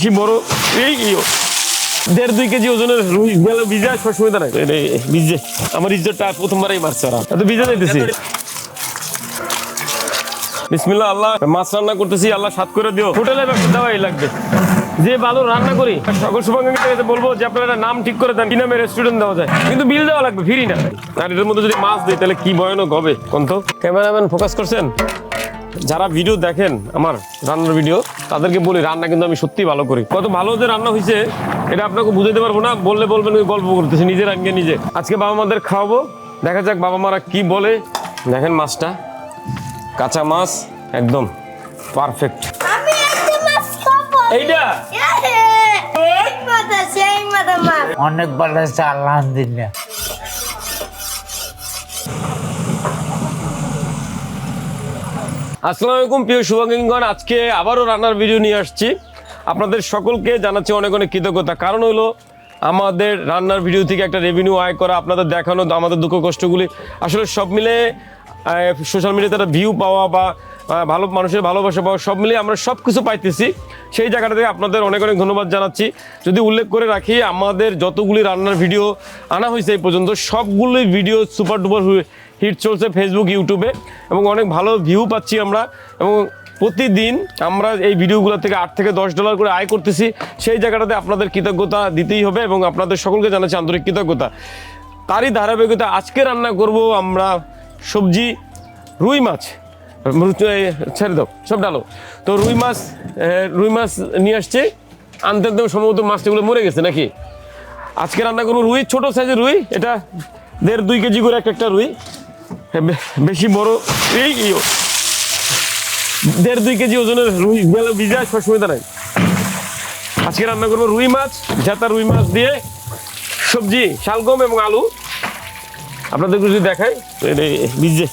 বেশি বড় এই। দেড় দুই কেজি ওজনের রুই গেল সবসময় ভিজে। আমার ইজ্জতটা প্রথমবারই মারছে ওরা। এত যাইতেছি। বিসমিল্লাহ আল্লাহ। মাছ রান্না করতেছি আল্লাহ সাত করে দিও। হোটেলে ব্যবসা দেওয়াই লাগবে। যে ভালো রান্না করি সকল শুভাকাঙ্ক্ষীকে বলব যে আপনারা নাম ঠিক করে দেন কি নামে রেস্টুরেন্ট দেওয়া যায়। কিন্তু বিল দেওয়া লাগবে ফ্রি না। আর এটার মধ্যে যদি মাছ দিই তাহলে কি ভয়ানক হবে? কোন তো ক্যামেরাম্যান ফোকাস করছেন? যারা ভিডিও দেখেন আমার রান্নার ভিডিও তাদেরকে বলি রান্না কিন্তু আমি সত্যি ভালো করি। কত ভালো যে রান্না হয়েছে এটা আপনাকে বুঝাতে পারব না বললে বলবেন ওই গল্প করতেছি নিজে রান্না নিজে। আজকে বাবা মাদের খাওয়াবো দেখা যাক বাবা মারা কি বলে। দেখেন মাছটা কাঁচা মাছ একদম পারফেক্ট আমি একটা মাছ খাব। এইটা? অনেক ভালো আলহামদুলিল্লাহ। আসসালামু আলাইকুম, প্রিয় শুভাঙ্গীগণ আজকে আবারও রান্নার ভিডিও নিয়ে আসছি। আপনাদের সকলকে জানাচ্ছি অনেক অনেক কৃতজ্ঞতা। কারণ হলো, আমাদের রান্নার ভিডিও থেকে একটা রেভিনিউ আয় করা, আপনাদের দেখানো, আমাদের দুঃখ কষ্টগুলি। আসলে সব মিলে সোশ্যাল মিডিয়াতে একটা ভিউ পাওয়া বা ভালো, মানুষের ভালোবাসা পাওয়া, সব মিলিয়ে আমরা সব কিছু পাইতেছি। সেই জায়গাটা থেকে আপনাদের অনেক অনেক ধন্যবাদ জানাচ্ছি। যদি উল্লেখ করে রাখি, আমাদের যতগুলি রান্নার ভিডিও আনা হয়েছে এই পর্যন্ত, সবগুলি ভিডিও সুপার ডুপার হিট চলছে ফেসবুক ইউটিউবে এবং অনেক ভালো ভিউ পাচ্ছি আমরা এবং প্রতিদিন আমরা এই ভিডিওগুলো থেকে আট থেকে দশ ডলার করে আয় করতেছি। সেই জায়গাটাতে আপনাদের কৃতজ্ঞতা দিতেই হবে এবং আপনাদের সকলকে জানাচ্ছি আন্তরিক কৃতজ্ঞতা। তারই ধারাবাহিকতা আজকে রান্না করব আমরা সবজি, রুই মাছ ছেড়ে দাও, সব ডালো। তো রুই মাছ রুই মাছ নিয়ে আসছে। আনতে আনতে সম্ভবত মাছটাগুলো মরে গেছে নাকি? আজকে রান্না করব রুই, ছোট সাইজের রুই, এটা দেড় দুই কেজি করে একটা একটা রুই। বেশি বড় এই। দেড় দুই কেজি ওজনের রুই গেল ভিজা সবসময় নাই আজকে রান্না করব রুই মাছ ঝাতা রুই মাছ দিয়ে সবজি শালগম এবং আলু। আপনাদের যদি দেখাই এটা ভিজে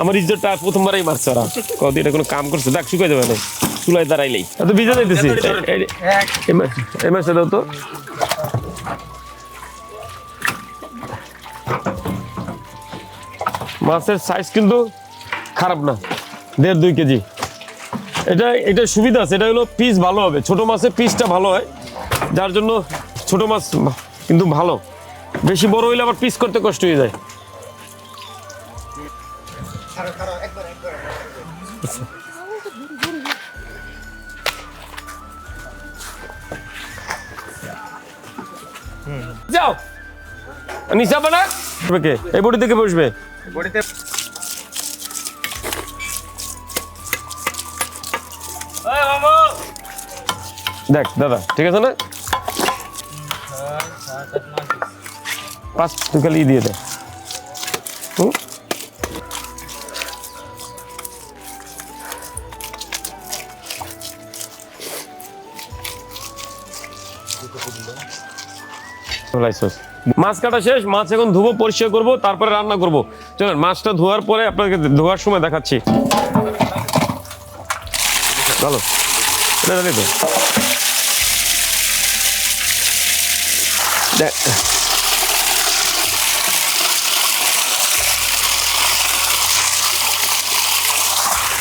আমার ইজ্জতটা প্রথমবারই মারছে ওরা। কদিন এটা কোনো কাম করছে দেখ শুকাই যাবে না। চুলায় দাঁড়াইলেই। এত ভিজে যাইতেছি। এই মাছটা দাও তো। মাছের সাইজ কিন্তু খারাপ না। দেড় দুই কেজি। এটা এটা সুবিধা আছে, এটা হলো পিস ভালো হবে। ছোট মাছের পিসটা ভালো হয়। যার জন্য ছোট মাছ কিন্তু ভালো। বেশি বড় হইলে আবার পিস করতে কষ্ট হয়ে যায়। যাও। নিচা বানা এই বডি থেকে বসবে। দেখ দাদা ঠিক আছে না? পাঁচ তুই খালি দিয়ে দে। হুম? মাছ কাটা শেষ মাছ এখন ধুবো পরিষ্কার করব তারপরে রান্না করব। চলেন, মাছটা ধোয়ার পরে আপনাকে ধোয়ার সময় দেখাচ্ছি। তো।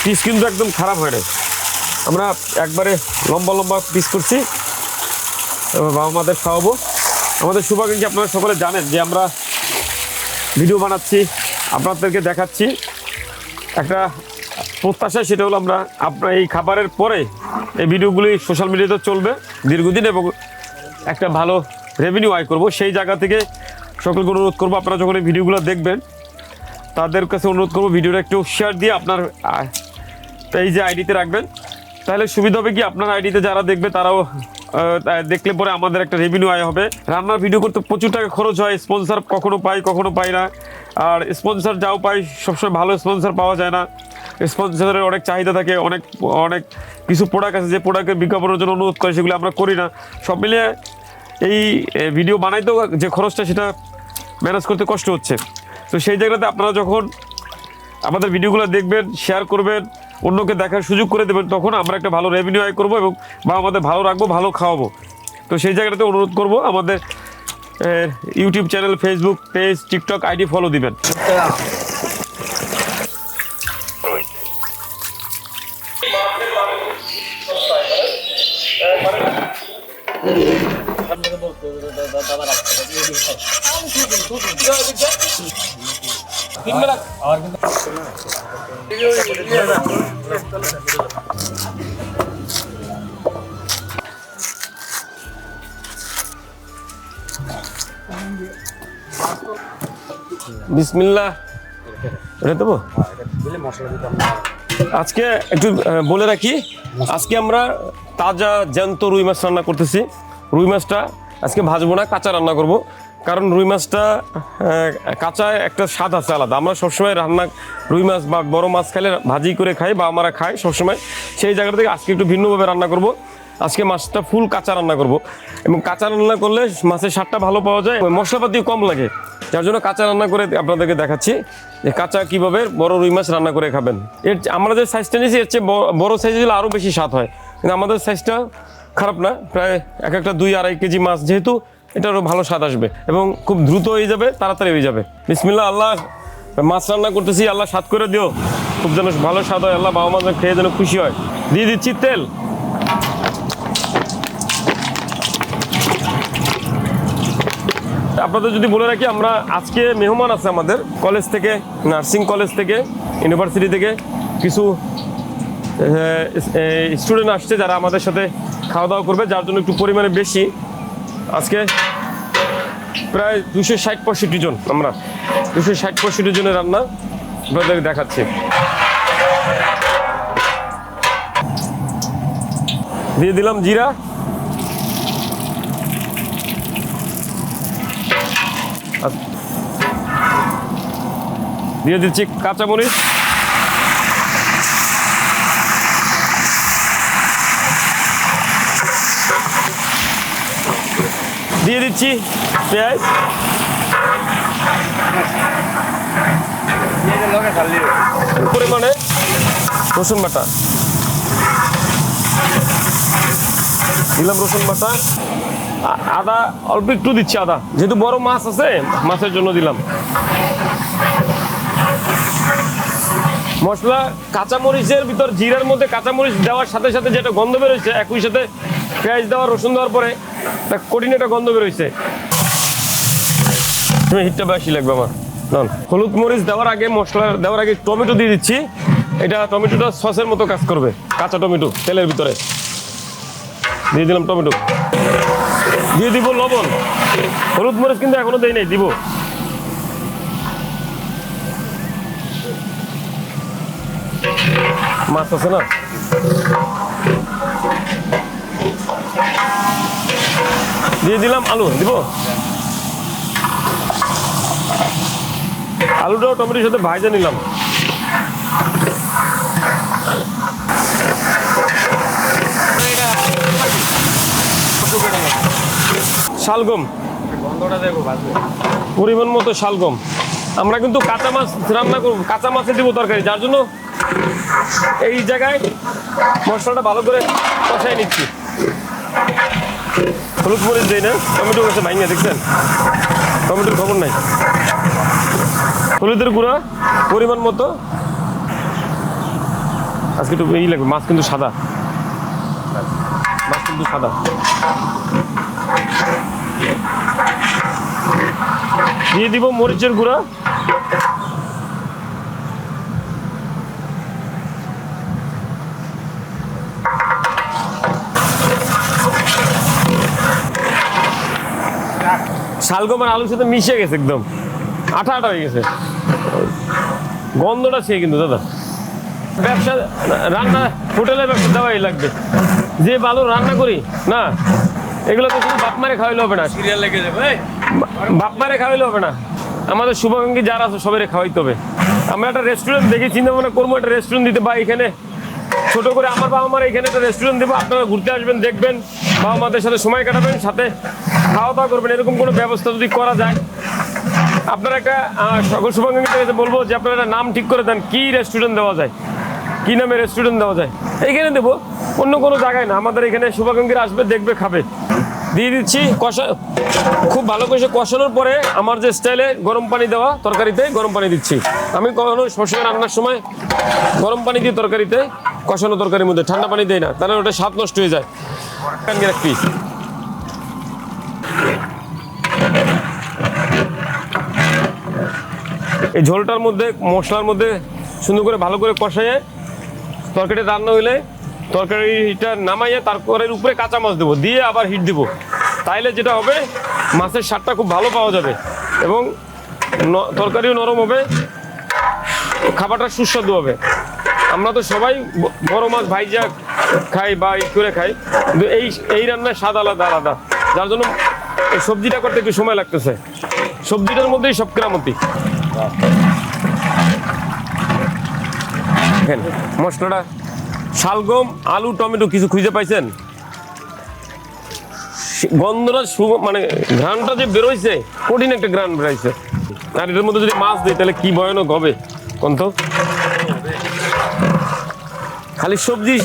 পিস কিন্তু একদম খারাপ হয় না আমরা একবারে লম্বা লম্বা পিস করছি। বাবা মাদের খাওয়াবো। আমাদের শুভাকাঙ্ক্ষী আপনারা সকলে জানেন যে আমরা ভিডিও বানাচ্ছি। আপনাদেরকে দেখাচ্ছি একটা প্রত্যাশা, সেটা হলো আমরা আপনার এই খাবারের পরে এই ভিডিওগুলি সোশ্যাল মিডিয়াতে চলবে দীর্ঘদিন এবং একটা ভালো রেভিনিউ আয় করব। সেই জায়গা থেকে সকলকে অনুরোধ করব, আপনারা যখন এই ভিডিওগুলো দেখবেন, তাদের কাছে অনুরোধ করব ভিডিওটা একটু শেয়ার দিয়ে আপনার এই যে আইডিতে রাখবেন। তাহলে সুবিধা হবে কি? আপনার আইডিতে যারা দেখবে, তারাও দেখলে পরে আমাদের একটা রেভিনিউ আয় হবে। রান্নার ভিডিও করতে প্রচুর টাকা খরচ হয় স্পন্সর কখনো পাই কখনো পাই না। আর স্পন্সর যাও পাই, সবসময় ভালো স্পন্সর পাওয়া যায় না। স্পন্সরের অনেক চাহিদা থাকে, অনেক অনেক কিছু প্রোডাক্ট আছে, যে প্রোডাক্টের বিজ্ঞাপনের জন্য অনুরোধ করে সেগুলো আমরা করি না। সব মিলিয়ে এই ভিডিও বানাইতেও যে খরচটা সেটা ম্যানেজ করতে কষ্ট হচ্ছে। তো সেই জায়গাতে আপনারা যখন আমাদের ভিডিওগুলো দেখবেন শেয়ার করবেন অন্যকে দেখার সুযোগ করে দেবেন, তখন আমরা একটা ভালো রেভিনিউ আয় করব এবং বা আমাদের ভালো রাখব, ভালো খাওয়াবো। তো সেই জায়গাটাতে অনুরোধ করব, আমাদের YouTube channel Facebook page TikTok ID follow দিবেন। দেবো? আজকে একটু বলে রাখি, আজকে আমরা তাজা, জ্যান্ত রুই মাছ রান্না করতেছি। রুই মাছটা আজকে ভাজবো না, কাঁচা রান্না করব। কারণ রুই মাছটা কাঁচা একটা স্বাদ আছে আলাদা। আমরা সবসময় রান্না রুই মাছ বা বড় মাছ খাইলে ভাজি করে খাই বা আমরা খাই সবসময়। সেই জায়গা থেকে আজকে একটু ভিন্নভাবে রান্না করব। আজকে মাছটা ফুল কাঁচা রান্না করব। এবং কাঁচা রান্না করলে মাছের স্বাদটা ভালো পাওয়া যায় মশলাপাতিও কম লাগে। যার জন্য কাঁচা রান্না করে আপনাদেরকে দেখাচ্ছি যে কাঁচা কীভাবে বড় রুই মাছ রান্না করে খাবেন। এর আমরা যে সাইজটা নিয়েছি, এর চেয়ে বড় সাইজ দিলে আরও বেশি স্বাদ হয়। কিন্তু আমাদের সাইজটা খারাপ না। প্রায় এক একটা দুই আড়াই কেজি মাছ যেহেতু এটারও ভালো স্বাদ আসবে এবং খুব দ্রুত হয়ে যাবে, তাড়াতাড়ি হয়ে যাবে। বিসমিল্লা আল্লাহ, মাছ রান্না করতেছি, আল্লাহ স্বাদ করে দিও। খুব যেন ভালো স্বাদ হয়, আল্লাহ বাবা মা খেয়ে যেন খুশি হয়। দিয়ে দিচ্ছি তেল। আপনাদের যদি বলে রাখি, আমরা আজকে মেহমান আছে আমাদের কলেজ থেকে নার্সিং কলেজ থেকে ইউনিভার্সিটি থেকে। কিছু স্টুডেন্ট আসছে যারা আমাদের সাথে খাওয়া দাওয়া করবে, যার জন্য একটু পরিমাণে বেশি। আজকে প্রায় দুশো ষাট পঁয়ষট্টি জন আমরা। দুশো ষাট পঁয়ষট্টি জনের রান্না আপনাদের দেখাচ্ছি। দিয়ে দিলাম জিরা। দিয়ে দিচ্ছি কাঁচামরিচ। দিয়ে দিচ্ছি পেঁয়াজ। পরিমাণে রসুন বাটা। দিলাম রসুন বাটা। আদা, অল্প একটু দিচ্ছি আদা। যেহেতু বড় মাছ আছে, মাছের জন্য দিলাম। মশলা, কাঁচামরিচের ভিতর, জিরার মধ্যে কাঁচামরিচ দেওয়ার সাথে সাথে যেটা গন্ধ বেরোচ্ছে, একই সাথে পেঁয়াজ দেওয়া, রসুন দেওয়ার পরে একটা কঠিন একটা গন্ধ বেরোচ্ছে তুমি হিটটা বেশি লাগবে আমার। নন, হলুদ মরিচ দেওয়ার আগে, মশলা দেওয়ার আগে টমেটো দিয়ে দিচ্ছি। এটা টমেটোটা সসের মতো কাজ করবে, কাঁচা টমেটো, তেলের ভিতরে। দিয়ে দিলাম টমেটো। দিয়ে দিব লবণ। হলুদ মরিচ কিন্তু এখনও দেই নাই, দিব। মাছ আছে না? দিয়ে দিলাম আলু, দিব? আলুটাও টমেটোর সাথে ভাজা নিলাম। শালগম। পরিমাণ মতো শালগম। আমরা কিন্তু কাঁচা মাছ রান্না করব, কাঁচা মাছে দিব তরকারি, যার জন্য এই জায়গায় মশলাটা ভালো করে কষাই নিচ্ছি। হলুদ মরিচ দিই না টমেটো গেছে ভাঙিয়ে দেখছেন? টমেটোর খবর নাই। হলুদের গুঁড়া, পরিমাণ মতো। আজকে একটু এই লাগবে, মাছ কিন্তু সাদা। মাছ কিন্তু সাদা। দিয়ে দিব মরিচের গুঁড়া। শালগম আর আলুর সাথে মিশে গেছে একদম। আঠা আঠা হয়ে গেছে। গন্ধটা সেই কিন্তু দাদা। ব্যবসা রান্না হোটেলের ব্যবসা দেওয়াই লাগবে। যে ভালো রান্না করি না এগুলো তো শুধু বাপ মারে খাওয়াইলে হবে না। সিরিয়াল লেগে যাবে বাপ মারে খাওয়াইলে হবে না। আমাদের শুভাকাঙ্ক্ষী যারা আছে সবাই খাওয়াইতে হবে। আমরা একটা রেস্টুরেন্ট দেখি চিন্তা ভাবনা করব একটা রেস্টুরেন্ট দিতে বা এখানে ছোট করে আমার বাবা মার এখানে একটা রেস্টুরেন্ট দেবো আপনারা ঘুরতে আসবেন দেখবেন বাবা মাদের সাথে সময় কাটাবেন সাথে খাওয়া দাওয়া করবেন, এরকম কোনো ব্যবস্থা যদি করা যায়? আপনারা একটা সকল শুভাকাঙ্ক্ষীদের বলব যে আপনারা একটা নাম ঠিক করে দেন, কি রেস্টুরেন্ট দেওয়া যায়? কি নামে রেস্টুরেন্ট দেওয়া যায়? এইখানে দেবো, অন্য কোনো জায়গায় না, আমাদের এখানে শুভাকাঙ্ক্ষীরা আসবে, দেখবে, খাবে। দিয়ে দিচ্ছি কষা, খুব ভালো করে কষানোর পরে আমার যে স্টাইলে গরম পানি দেওয়া তরকারিতে গরম পানি দিচ্ছি। আমি কখনো সবসময় রান্নার সময় গরম পানি দিই তরকারিতে কষানো তরকারির মধ্যে ঠান্ডা পানি দেয় না, তাহলে ওটা স্বাদ নষ্ট হয়ে যায়। এক এই ঝোলটার মধ্যে, মশলার মধ্যে সুন্দর করে ভালো করে কষাইয়ে তরকারিটা রান্না হইলে তরকারিটা নামাইয়ে তারপরের উপরে কাঁচা মাছ দেবো, দিয়ে আবার হিট দিব। তাইলে যেটা হবে, মাছের স্বাদটা খুব ভালো পাওয়া যাবে এবং তরকারিও নরম হবে, খাবারটা সুস্বাদু হবে। আমরা তো সবাই বড় মাছ ভাইজা খাই বা ই করে খাই, কিন্তু এই এই রান্নার স্বাদ আলাদা আলাদা। যার জন্য সবজিটা করতে একটু সময় লাগতেছে। সবজিটার মধ্যেই সব কেরামতি। দেখেন, মশলাটা, শালগম, আলু, টমেটো কিছু খুঁজে পাইছেন? গন্ধটা মানে ঘ্রাণটা যে বেরোইছে, কঠিন একটা ঘ্রাণ বেরোইছে। আর এটার মধ্যে যদি মাছ দিই তাহলে কি ভয়ানক হবে? কোন তো খালি সবজি,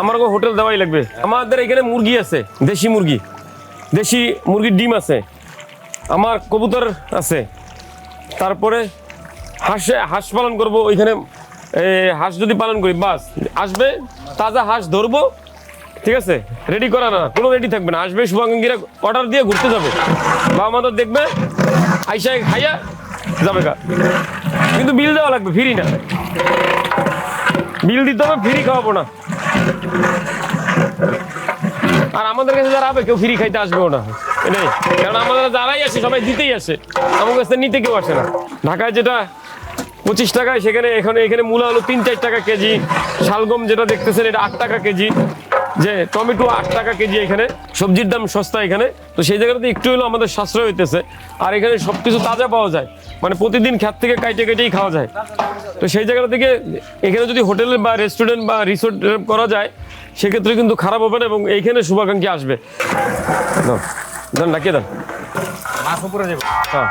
আমার হোটেল দেওয়াই লাগবে। আমাদের এখানে মুরগি আছে, দেশি মুরগি। দেশি মুরগির ডিম আছে। আমার কবুতর আছে। তারপরে হাঁসে, হাঁস পালন করব, ওইখানে হাঁস যদি পালন করি, বাস, আসবে, তাজা হাঁস ধরবো, ঠিক আছে? রেডি করা না, কোনো রেডি থাকবে না, আসবে, শুভাঙ্গীরা অর্ডার দিয়ে ঘুরতে যাবে। বাবা মাদের দেখবে, আইসা, খাইয়া যাবে গা। কিন্তু বিল দেওয়া লাগবে ফ্রি না। বিল দিতে হবে ফ্রি খাওয়াবো না। আর আমাদের কাছে যারা হবে কেউ ফ্রি খাইতে আসবেও না। এটাই। কারণ আমাদের যারাই আসে, সবাই দিতেই আসে। আমার কাছে নিতে কেউ আসে না। ঢাকায় যেটা পঁচিশ টাকায় সেখানে এখানে এখানে মূলা হলো তিন চার টাকা কেজি। শালগম যেটা দেখতেছেন, এটা আট টাকা কেজি। যে টমেটো আট টাকা কেজি এখানে। সবজির দাম সস্তা এখানে। তো সেই জায়গাটাতে একটু হলেও আমাদের সাশ্রয় হইতেছে। আর এখানে সব কিছু তাজা পাওয়া যায়। মানে প্রতিদিন খ্যাত থেকে কাইটে কেটেই খাওয়া যায়। তো সেই জায়গাটা থেকে এখানে যদি হোটেল বা রেস্টুরেন্ট বা রিসোর্ট করা যায় সেক্ষেত্রে কিন্তু খারাপ হবে না এবং এইখানে শুভাকাঙ্ক্ষী আসবে। দেন ডাকিয়ে দেন হ্যাঁ।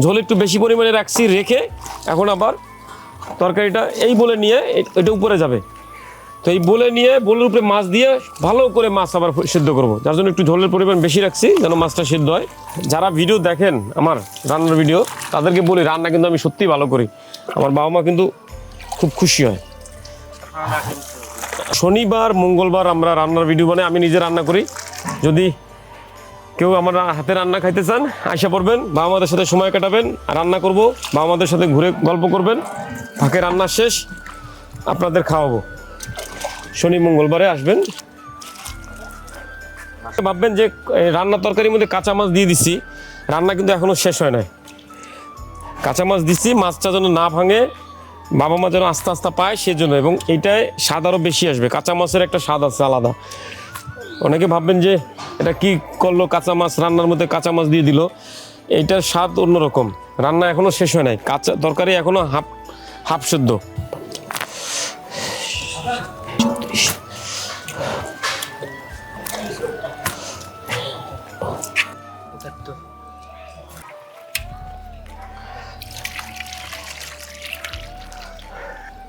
ঝোল একটু বেশি পরিমাণে রাখছি রেখে এখন আবার তরকারিটা এই বলে নিয়ে এটা উপরে যাবে। তো এই বলে নিয়ে, বোলের উপরে মাছ দিয়ে ভালো করে মাছ আবার সিদ্ধ করব। যার জন্য একটু ঝোলের পরিমাণ বেশি রাখছি যেন মাছটা সেদ্ধ হয়। যারা ভিডিও দেখেন আমার রান্নার ভিডিও, তাদেরকে বলি রান্না কিন্তু আমি সত্যিই ভালো করি। আমার বাবা মা কিন্তু খুব খুশি হয়। শনিবার, মঙ্গলবার আমরা রান্নার ভিডিও বানাই, আমি নিজে রান্না করি। যদি কেউ আমার হাতে রান্না খাইতে চান আশা পড়বেন বাবা মাদের সাথে সময় কাটাবেন, রান্না করব বাবা মাদের সাথে ঘুরে গল্প করবেন। ফাঁকে রান্না শেষ, আপনাদের খাওয়াবো। শনি মঙ্গলবারে আসবেন। ভাববেন যে রান্না তরকারির মধ্যে কাঁচা মাছ দিয়ে দিছি, রান্না কিন্তু এখনও শেষ হয় নাই। কাঁচা মাছ দিচ্ছি মাছটা যেন না ভাঙে, বাবা মা যেন আস্তে আস্তে পায়, সেজন্য। এবং এইটায় স্বাদ আরও বেশি আসবে। কাঁচা মাছের একটা স্বাদ আছে আলাদা। অনেকে ভাববেন যে এটা কি করল, কাঁচা মাছ, রান্নার মধ্যে কাঁচা মাছ দিয়ে দিল। এইটার স্বাদ অন্যরকম। রান্না এখনও শেষ হয় নাই। কাঁচা তরকারি এখনও হাফ হাফ সেদ্ধ।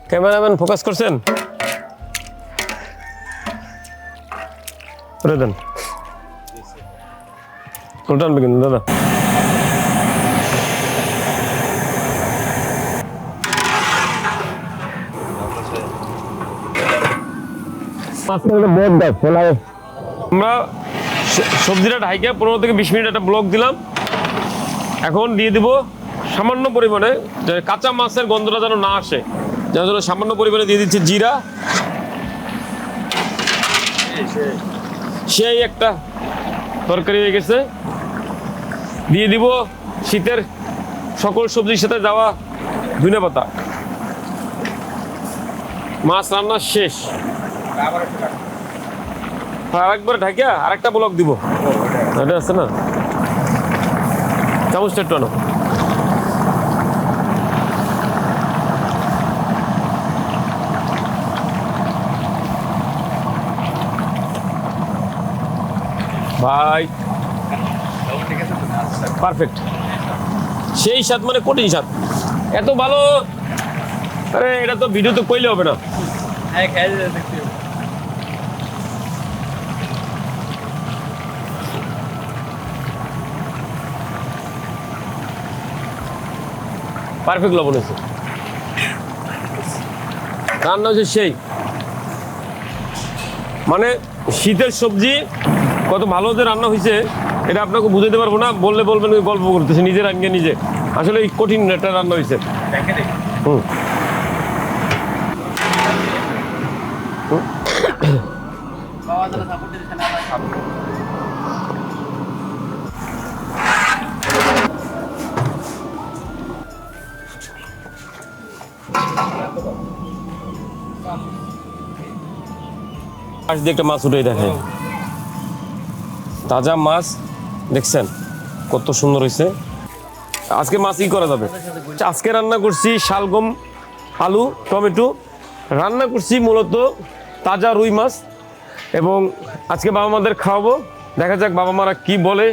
ক্যামেরাম্যান ফোকাস করছেন? করে দেন উল্টান কিন্তু দাদা আমরা সবজিটা ঢাইকে পনেরো থেকে বিশ মিনিট একটা ব্লক দিলাম। এখন দিয়ে দিব সামান্য পরিমাণে যে কাঁচা মাছের গন্ধটা যেন না আসে। যার জন্য সামান্য পরিমাণে দিয়ে দিচ্ছি জিরা। সেই একটা তরকারি হয়ে গেছে। দিয়ে দিব শীতের সকল সবজির সাথে যাওয়া ধনে পাতা। মাছ রান্না শেষ। আর একবার ঢাকিয়া আরেকটা ব্লক দিব। আছে না? চামচটা একটু ভাই। পারফেক্ট সেই স্বাদ মানে কঠিন স্বাদ। এত ভালো। আরে এটা তো ভিডিও তো কইলে হবে না। হ্যাঁ পারফেক্ট লবণ হয়েছে। রান্না হচ্ছে সেই। মানে শীতের সবজি কত ভালো যে রান্না হয়েছে এটা আপনাকে বুঝাতে পারব না বললে বলবেন ওই গল্প করতেছে নিজে রান্না নিজে। আসলে এই কঠিন একটা রান্না হয়েছে হুম। মাছ দিয়ে একটা মাছ উঠে দেখে তাজা মাছ, দেখছেন, কত সুন্দর হয়েছে আজকে মাছ ই করা যাবে? আজকে রান্না করছি শালগম, আলু, টমেটো। রান্না করছি মূলত তাজা রুই মাছ এবং আজকে বাবা মাদের খাওয়াবো। দেখা যাক বাবা মারা কি বলে।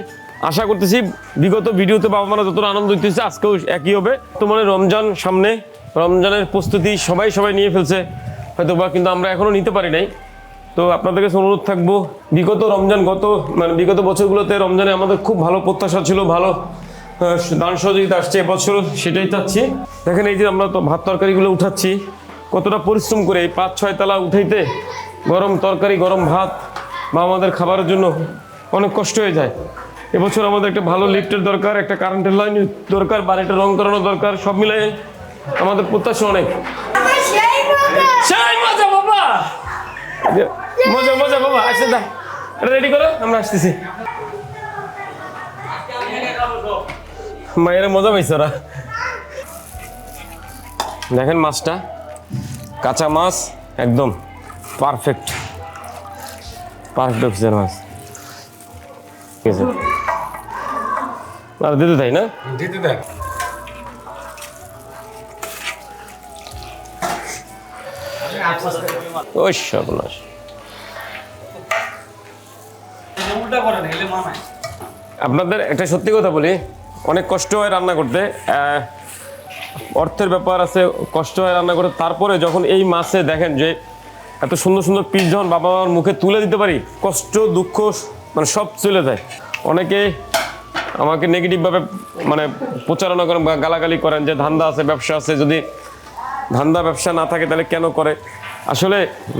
আশা করতেছি বিগত ভিডিওতে বাবা মারা যতটা আনন্দ দিতেছে আজকেও একই হবে। তো মানে রমজান সামনে, রমজানের প্রস্তুতি সবাই সবাই নিয়ে ফেলছে। হয়তো বা কিন্তু আমরা এখনও নিতে পারি নাই। তো আপনাদের কাছে অনুরোধ থাকব বিগত রমজান গত মানে বিগত বছরগুলোতে রমজানে আমাদের খুব ভালো প্রত্যাশা ছিল ভালো দান সহযোগিতা আসছে এবছর সেটাই চাচ্ছি। দেখেন এই যে আমরা তো ভাত তরকারিগুলো উঠাচ্ছি কতটা পরিশ্রম করে এই পাঁচ ছয় তলা উঠাইতে গরম তরকারি গরম ভাত বা আমাদের খাবারের জন্য অনেক কষ্ট হয়ে যায়। এবছর আমাদের একটা ভালো লিফটের দরকার একটা কারেন্টের লাইন দরকার বাড়িটা রং করানো দরকার সব মিলাই আমাদের প্রত্যাশা অনেক। মজা মজা বাবা যে, মজা মজা বাবা আসে দা রেডি করো আমরা আসতেছি। মায়ের মজা পাইছে ওরা। দেখেন মাছটা কাঁচা মাছ একদম পারফেক্ট পারফেক্ট অফিসের মাছ। ঠিক আছে। আর দিতে তাই না? দিতে দেন ওই সর্বনাশ আপনাদের একটা সত্যি কথা বলি অনেক কষ্ট হয় রান্না করতে। অর্থের ব্যাপার আছে কষ্ট হয় রান্না করতে। তারপরে যখন এই মাছে দেখেন যে এত সুন্দর সুন্দর পিস যখন বাবা মার মুখে তুলে দিতে পারি কষ্ট দুঃখ মানে সব চলে যায়। অনেকে আমাকে নেগেটিভভাবে মানে প্রচারণা করেন বা গালাগালি করেন যে ধান্দা আছে ব্যবসা আছে যদি ধান্দা ব্যবসা না থাকে তাহলে কেন করে? আসলে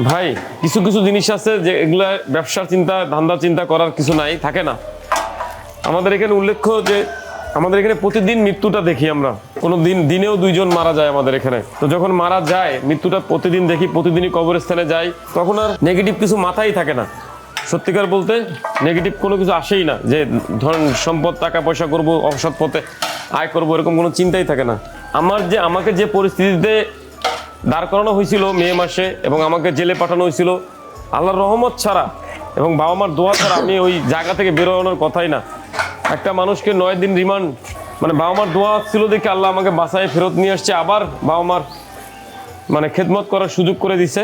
ভাই, কিছু কিছু জিনিস আছে যে এগুলা ব্যবসার চিন্তা ধান্দা চিন্তা করার কিছু নাই, থাকে না। আমাদের এখানে উল্লেখ্য যে আমাদের এখানে প্রতিদিন মৃত্যুটা দেখি আমরা। কোনো দিন, দিনেও দুইজন মারা যায় আমাদের এখানে। তো যখন মারা যায়, মৃত্যুটা প্রতিদিন দেখি, প্রতিদিনই কবরস্থানে যাই, তখন আর নেগেটিভ কিছু মাথায় থাকে না। সত্যিকার বলতে নেগেটিভ কোনো কিছু আসেই না। যে ধরেন, সম্পদ, টাকা, পয়সা করব অসৎ পথে আয় করব, এরকম কোনো চিন্তাই থাকে না। আমার যে, আমাকে যে পরিস্থিতিতে দাঁড় করানো হয়েছিল মে মাসে এবং আমাকে জেলে পাঠানো হয়েছিল। আল্লাহর রহমত ছাড়া এবং বাবা মার দোয়া ছাড়া আমি ওই জায়গা থেকে বেরোনোর কথাই না। একটা মানুষকে নয় দিন রিমান্ড মানে বাবা মার দোয়া ছিল দেখে আল্লাহ আমাকে বাসায় ফেরত নিয়ে আসছে। আবার বাবা মার মানে খেদমত করার সুযোগ করে দিছে।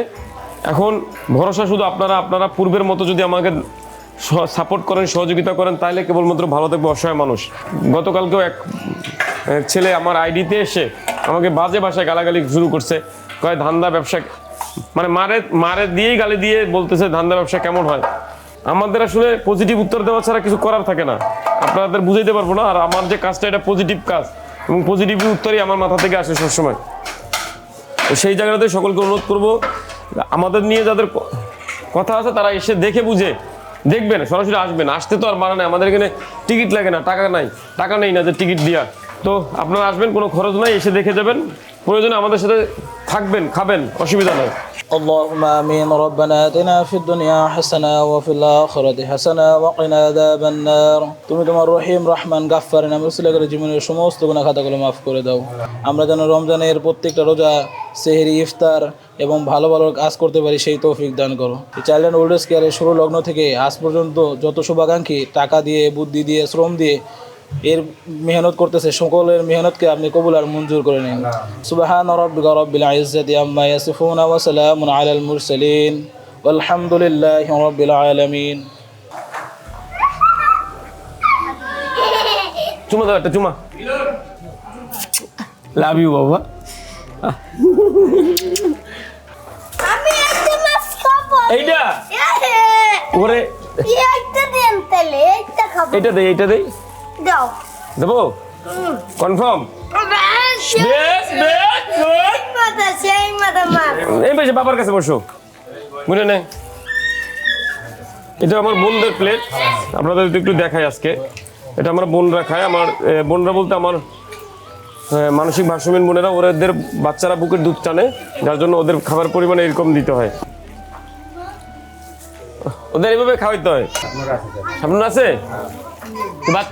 এখন ভরসা শুধু আপনারা আপনারা পূর্বের মতো যদি আমাকে সাপোর্ট করেন, সহযোগিতা করেন তাহলে কেবলমাত্র ভালো থাকবে অসহায় মানুষ। গতকালকেও এক ছেলে আমার আইডিতে এসে আমাকে বাজে ভাষায় গালাগালি শুরু করছে। কয়, ধান্দা ব্যবসা মানে মারে মারে দিয়েই গালি দিয়ে বলতেছে ধান্দা ব্যবসা কেমন হয়। আমাদের আসলে পজিটিভ উত্তর দেওয়া ছাড়া কিছু করার থাকে না। আপনাদের বুঝাইতে পারব না, আর আমার যে কাজটা এটা পজিটিভ কাজ, এবং পজিটিভ উত্তরই আমার মাথা থেকে আসে সবসময়। তো সেই জায়গাটাতে সকলকে অনুরোধ করব, আমাদের নিয়ে যাদের কথা আছে তারা এসে দেখে বুঝে, দেখবেন, সরাসরি আসবেন। আসতে তো আর মানা নাই, আমাদের এখানে টিকিট লাগে না, টাকা নাই, টাকা নেই না যে টিকিট দিয়া। তো আপনারা আসবেন, কোনো খরচ নাই, এসে দেখে যাবেন। প্রয়োজনে আমাদের সাথে থাকবেন খাবেন অসুবিধা নাই اللهم آمين ربنا آتنا في الدنيا حسنة وفي الآخرة حسنة وقنا عذاب النار তুমি তোমার রহিম রহমান গাফফার নামে উসিলা করে জীবনের সমস্ত গুণা খাতাগুলো মাফ করে দাও আমরা যেন রমজানের প্রত্যেকটা রোজা সেহরি ইফতার এবং ভালো ভালো কাজ করতে পারি সেই তৌফিক দান করো এই চাইল্ড অ্যান্ড ওল্ড এজ কেয়ারের শুরু লগ্ন থেকে আজ পর্যন্ত যত শুভাকাঙ্ক্ষী টাকা দিয়ে বুদ্ধি দিয়ে শ্রম দিয়ে এর মেহনত করতেছে সকলের মেহনতকে আপনি কবুল আর মঞ্জুর করে নিন। সুবহান রাব্বিকা রাব্বিল ইজ্জাতি আম্মা ইয়াসিফুন ওয়া সালামুন আলাল মুরসালিন। ওয়ালহামদুলিল্লাহি রাব্বিল আলামিন। চুমা দাও একটা চুমা। লাভ ইউ বাবা। আমি একটা মাছ খাব। এইটা? ওরে। দেন তাহলে খাব। এইটা দেই দাও। দেবো? কনফার্ম? এই বেশি বাবার কাছে বসো। বুঝে নে। এটা আমার বোনদের প্লেট আপনাদের যদি একটু দেখাই আজকে। এটা আমার বোনরা খায়। আমার বোনরা বলতে আমার মানসিক ভারসাম্যহীন বোনেরা ওদের বাচ্চারা বুকের দুধ টানে যার জন্য ওদের খাবার পরিমাণে এরকম দিতে হয়। ওদের এইভাবে খাওয়াইতে হয়। আপনার আছে?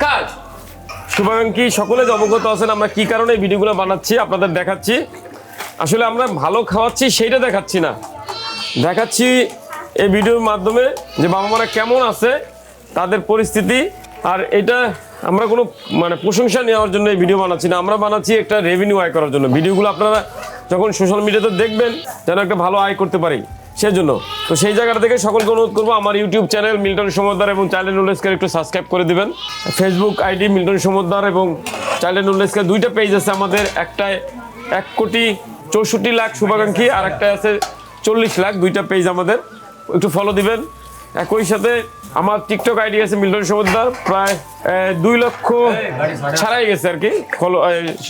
খাস শুভাকাঙ্ক্ষী, সকলে অবগত আছেন, আমরা কি কারণে ভিডিওগুলো বানাচ্ছি, আপনাদের দেখাচ্ছি। আসলে আমরা ভালো খাওয়াচ্ছি, সেইটা দেখাচ্ছি না। দেখাচ্ছি এই ভিডিওর মাধ্যমে যে বাবা মারা কেমন আছে, তাদের পরিস্থিতি, আর এটা আমরা কোনো মানে প্রশংসা নেওয়ার জন্য এই ভিডিও বানাচ্ছি না। আমরা বানাচ্ছি একটা রেভিনিউ আয় করার জন্য। ভিডিওগুলো আপনারা যখন সোশ্যাল মিডিয়াতে দেখবেন, যেন একটা ভালো আয় করতে পারি। সেজন্য। তো সেই জায়গাটা থেকে সকলকে অনুরোধ করব, আমার ইউটিউব চ্যানেল মিল্টন সমদ্দার এবং চাইল্ড নলেজকে একটু সাবস্ক্রাইব করে দেবেন। ফেসবুক আইডি মিল্টন সমদ্দার এবং চাইল্ড নলেজকে দুইটা পেজ আছে আমাদের, একটায় এক কোটি চৌষট্টি লাখ শুভাকাঙ্ক্ষী, আর একটা আছে চল্লিশ লাখ, দুইটা পেজ আমাদের। একটু ফলো দিবেন। একই সাথে আমার টিকটক আইডি আছে মিল্টন সমুদ্র প্রায় দুই লক্ষ ছাড়াই গেছে আর কি ফলো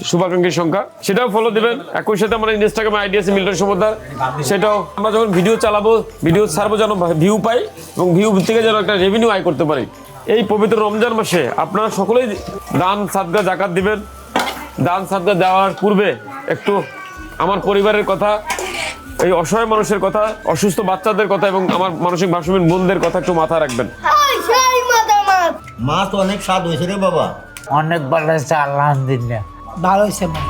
শুভাকাঙ্ক্ষীর সংখ্যা। সেটাও ফলো দিবেন। একই সাথে আমার ইনস্টাগ্রাম আইডি আছে মিল্টন সমুদ্র সেটাও আমরা যখন ভিডিও চালাবো ভিডিও ছাড়বো যেন ভিউ পাই এবং ভিউ থেকে যেন একটা রেভিনিউ আয় করতে পারি। এই পবিত্র রমজান মাসে আপনারা সকলেই দান সাদগা জাকাত দিবেন। দান সাদগা দেওয়ার পূর্বে একটু আমার পরিবারের কথা এই অসহায় মানুষের কথা অসুস্থ বাচ্চাদের কথা এবং আমার মানসিক ভারসাম্যের বোনদের কথা একটু মাথায় রাখবেন। মা তো মাছ অনেক স্বাদ হয়েছে রে বাবা। অনেক ভালো হয়েছে আল্লাহ দিন ভালো হয়েছে মা।